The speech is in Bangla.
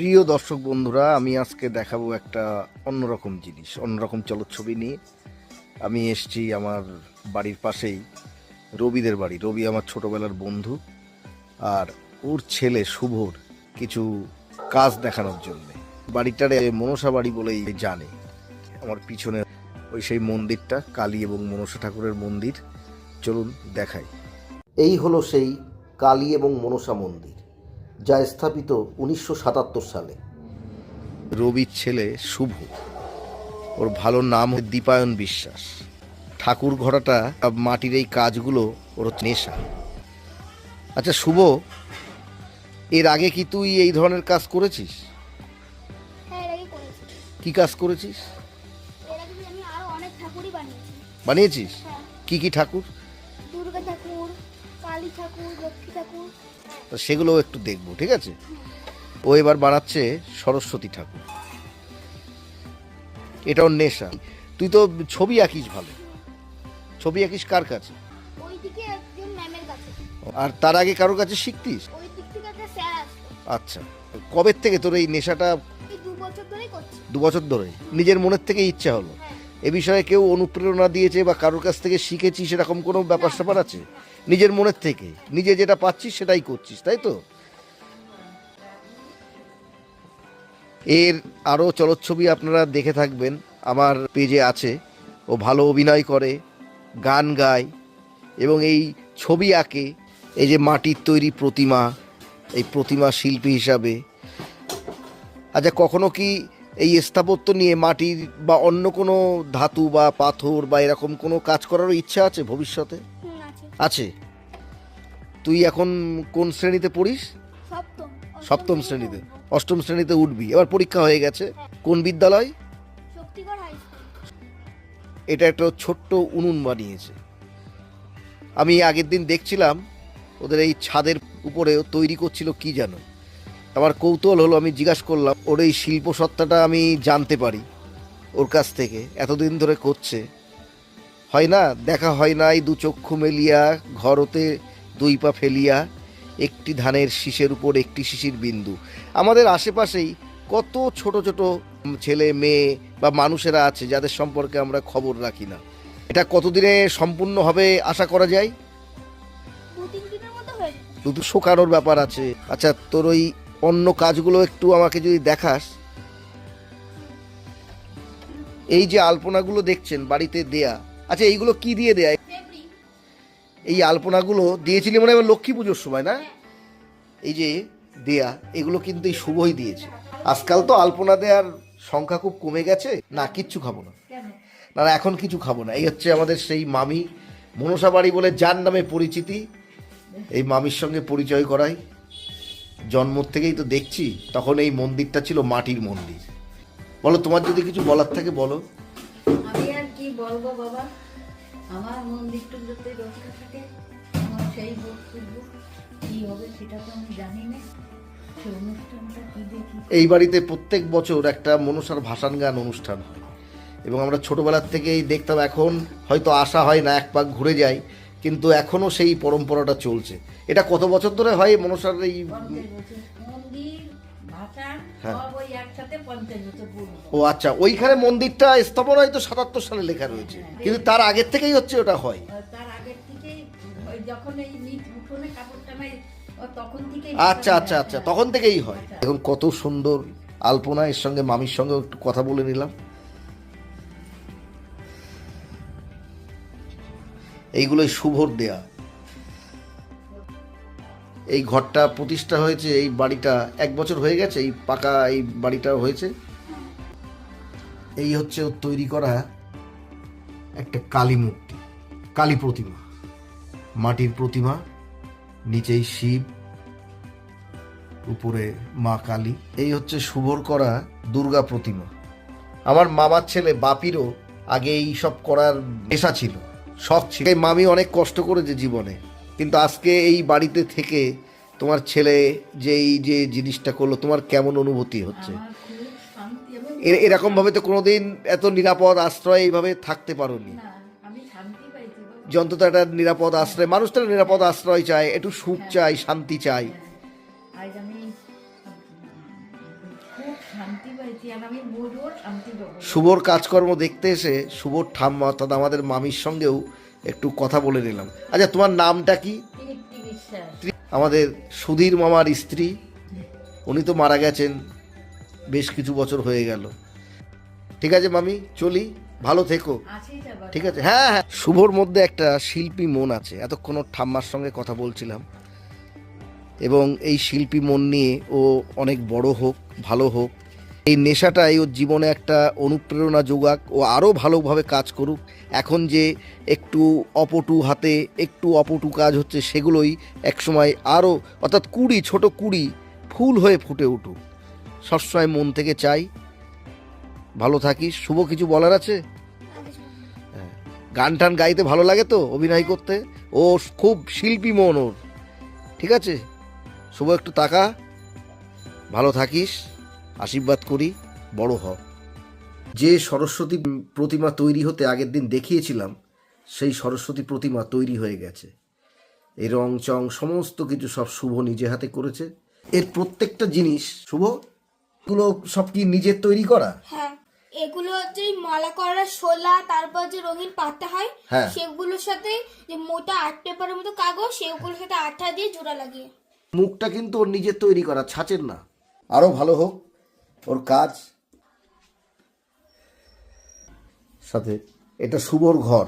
প্রিয় দর্শক বন্ধুরা, আমি আজকে দেখাবো একটা অন্যরকম জিনিস, অন্যরকম চলচ্ছবি নিয়ে। আমি এসছি আমার বাড়ির পাশেই, রবিদের বাড়ি। রবি আমার ছোটবেলার বন্ধু আর ওর ছেলে শুভর কিছু কাজ দেখানোর জন্যে। বাড়িটারে মনসা বাড়ি বলেই জানে। আমার পিছনে ওই সেই মন্দিরটা, কালী এবং মনসা ঠাকুরের মন্দির। চলুন দেখাই। এই হলো সেই কালী এবং মনসা মন্দির। যা স্থাপিত উনিশশো সাতাত্তর সালে। রবির ছেলে শুভ। ওর ভালো নাম দীপায়ন বিশ্বাস। ঠাকুর ঘোড়াটা মাটির এই কাজগুলো ওর নেশা। আচ্ছা শুভ এর আগে কি তুই এই ধরনের কাজ করেছিস? হ্যাঁ এর আগে করেছি। কি কাজ করেছিস? এর আগে আমি আরও অনেক ঠাকুরই বানিয়েছি। বানিয়েছিস? হ্যাঁ। কি কি ঠাকুর? কালী ঠাকুর লক্ষ্মী ঠাকুর। তো সেগুলো একটু দেখব ঠিক আছে? ও এবার বানাচ্ছে সরস্বতী ঠাকুর। এটা ওর নেশা। তুই তো ছবি আঁকিস ভালো। ছবি আঁকিস কার কাছে? ওই একজন ম্যামের কাছে। আর তার আগে কারোর কাছে শিখতিস? ওই দিক থেকে একটা স্যার আসতো আচ্ছা। কবে থেকে তোর এই নেশাটা এই দু বছর ধরেই করছি। দু বছর ধরে? নিজের মনের থেকে ইচ্ছা হলো। হ্যাঁ। এ বিষয়ে কেউ অনুপ্রেরণা দিয়েছে বা কারোর কাছ থেকে শিখেছিস সেরকম কোনো ব্যাপার স্যাপার আছে? নিজের মনের থেকে। নিজে যেটা পাচ্ছিস সেটাই করছিস, তাই তো? এর আরও চলচ্ছবি আপনারা দেখে থাকবেন। আমার পেজে আছে। ও ভালো অভিনয় করে, গান গায় এবং এই ছবি আঁকে, এই যে মাটির তৈরি প্রতিমা, এই প্রতিমা শিল্পী হিসাবে। আচ্ছা কখনো কি এই স্থাপত্য নিয়ে মাটির বা অন্য কোনো ধাতু বা পাথর বা এরকম কোনো কাজ করারও ইচ্ছা আছে ভবিষ্যতে? আছে। তুই এখন কোন শ্রেণীতে পড়িস? সপ্তম সপ্তম শ্রেণীতে অষ্টম শ্রেণীতে উঠবি। এবার পরীক্ষা হয়ে গেছে। কোন বিদ্যালয়? এটা একটা ছোট্ট উনুন বানিয়েছে। আমি আগের দিন দেখছিলাম ওদের এই ছাদের উপরে তৈরি করছিল কি যেন। আমার কৌতূহল হলো আমি জিজ্ঞাসা করলাম ওর এই শিল্প সত্তাটা আমি জানতে পারি ওর কাছ থেকে। এতদিন ধরে করছে। হয় না দেখা হয় না এই দু চক্ষু মেলিয়া ঘরতে দুই পা ফেলিয়া একটি ধানের শীষের উপর একটি শিশির বিন্দু। আমাদের আশেপাশেই কত ছোট ছোট ছেলে মেয়ে বা মানুষেরা আছে যাদের সম্পর্কে আমরা খবর রাখি না। এটা কতদিনে সম্পূর্ণ হবে আশা করা যায়? শুধু শোকানোর ব্যাপার আছে। আচ্ছা তোর ওই অন্য কাজগুলো একটু আমাকে যদি দেখাস। এই যে আলপনাগুলো দেখছেন বাড়িতে দেয়া আচ্ছা এইগুলো কি দিয়ে দেয়? এই আলপনাগুলো দিয়েছিলি মনে হয় লক্ষ্মী পুজোর সময় না? এই যে দেয়া এগুলো কিন্তু এই শুভই দিয়েছে। আজকাল তো আলপনা দেওয়ার সংখ্যা খুব কমে গেছে। না কিচ্ছু খাব না। না না, এখন কিছু খাব না। এই হচ্ছে আমাদের সেই মামি মনসা বাড়ি বলে যার নামে পরিচিতি। এই মামির সঙ্গে পরিচয় করাই। জন্ম থেকেই তো দেখছি তখন এই মন্দিরটা ছিল মাটির মন্দির। বলো তোমার যদি কিছু বলার থাকে বলো। আমি বলব বাবা? আমার মন্দিরটা যাতে রক্ষা থাকে আমার সেই বক্তব্য কি হবে সেটা তো আমি জানি না। এই বাড়িতে প্রত্যেক বছর একটা মনসার ভাসান গান অনুষ্ঠান হয়। এবং আমরা ছোটবেলার থেকেই দেখতাম এখন হয়তো আসা হয় না এক পাক ঘুরে যায় কিন্তু এখনও সেই পরম্পরাটা চলছে। এটা কত বছর ধরে হয় মনসার এই হ্যাঁ। ও আচ্ছা ওইখানে মন্দিরটা স্থাপন হয়তো সাতাত্তর সালে লেখা রয়েছে। কিন্তু তার আগের থেকেই হচ্ছে ওটা হয়। থেকেই আচ্ছা আচ্ছা আচ্ছা তখন থেকেই হয়। এখন কত সুন্দর আলপনা এর সঙ্গে মামির সঙ্গে একটু কথা বলে নিলাম। এইগুলোই শুভর দেয়া। এই ঘরটা প্রতিষ্ঠা হয়েছে, এই বাড়িটা এক বছর হয়ে গেছে, এই পাকা এই বাড়িটা হয়েছে। এই হচ্ছে তৈরি করা একটা কালী মূর্তি, কালী প্রতিমা, মাটির প্রতিমা, নিচেই শিব, উপরে মা কালী। এই হচ্ছে শুভর করা দুর্গা প্রতিমা। আমার মামার ছেলে বাপিরও আগে এই সব করার নেশা ছিল, শখ ছিল। মামি অনেক কষ্ট করেছে জীবনে, কিন্তু আজকে এই বাড়িতে থেকে তোমার ছেলে যে এই যে জিনিসটা করল তোমার কেমন অনুভূতি হচ্ছে? আমার খুব শান্তি এবং এ- তো কোনোদিন এত নিরাপদ আশ্রয় এইভাবে থাকতে পারোনি। না আমি শান্তি পাইছি বাবা। যে অন্তত একটা নিরাপদ আশ্রয় মানুষ তো নিরাপদ আশ্রয় চায় একটু সুখ চাই শান্তি চাই শান্তি শান্তি পাবো শুভর কাজকর্ম দেখতে এসে শুভর ঠাম্মা অর্থাৎ আমাদের মামির সঙ্গেও একটু কথা বলে নিলাম। আচ্ছা তোমার নামটা কি? আমাদের সুধীর মামার স্ত্রী উনি তো মারা গেছেন বেশ কিছু বছর হয়ে গেল। ঠিক আছে মামি চলি ভালো থেকো। ঠিক আছে হ্যাঁ হ্যাঁ শুভর মধ্যে একটা শিল্পী মন আছে এতক্ষণ ওর ঠাম্মার সঙ্গে কথা বলছিলাম। এবং এই শিল্পী মন নিয়ে ও অনেক বড় হোক ভালো হোক এই নেশাটাই ওর জীবনে একটা অনুপ্রেরণা যোগাক ও আরও ভালোভাবে কাজ করুক। এখন যে একটু অপটু হাতে একটু অপটু কাজ হচ্ছে সেগুলোই একসময় আরও, অর্থাৎ কুড়ি, ছোট কুড়ি ফুল হয়ে ফুটে উঠুক। সবসময় মন থেকে চাই। ভালো থাকিস। শুভ কিছু বলার আছে? গান টান গাইতে ভালো লাগে তো অভিনয় করতে? ও খুব শিল্পী মন ওর। ঠিক আছে? শুভ একটু তাকা। ভালো থাকিস। আশীর্বাদ করি বড় হ যে সরস্বতী প্রতিমা তৈরি হতে আগের দিন দেখিয়েছিলাম সেই সরস্বতী প্রতিমা তৈরি হয়ে গেছে। এই রং চং সমস্ত কিছু সব শুভ নিজে হাতে করেছে। এর প্রত্যেকটা জিনিস শুভ? এগুলো সব কি নিজের তৈরি করা? হ্যাঁ এগুলো হচ্ছে মালা করার শোলা তারপর যে রঙিন পাতা হয় হ্যাঁ। সেগুলোর সাথে যে মোটা আর্ট পেপারের মতো কাগজ সেগুলোর সাথে আঠা দিয়ে জোড়া লাগিয়ে। মুখটা কিন্তু ওর নিজের তৈরি করা ছাঁচের না। আরও ভালো হোক। ওর কাজ সাথে এটা শুভর ঘর।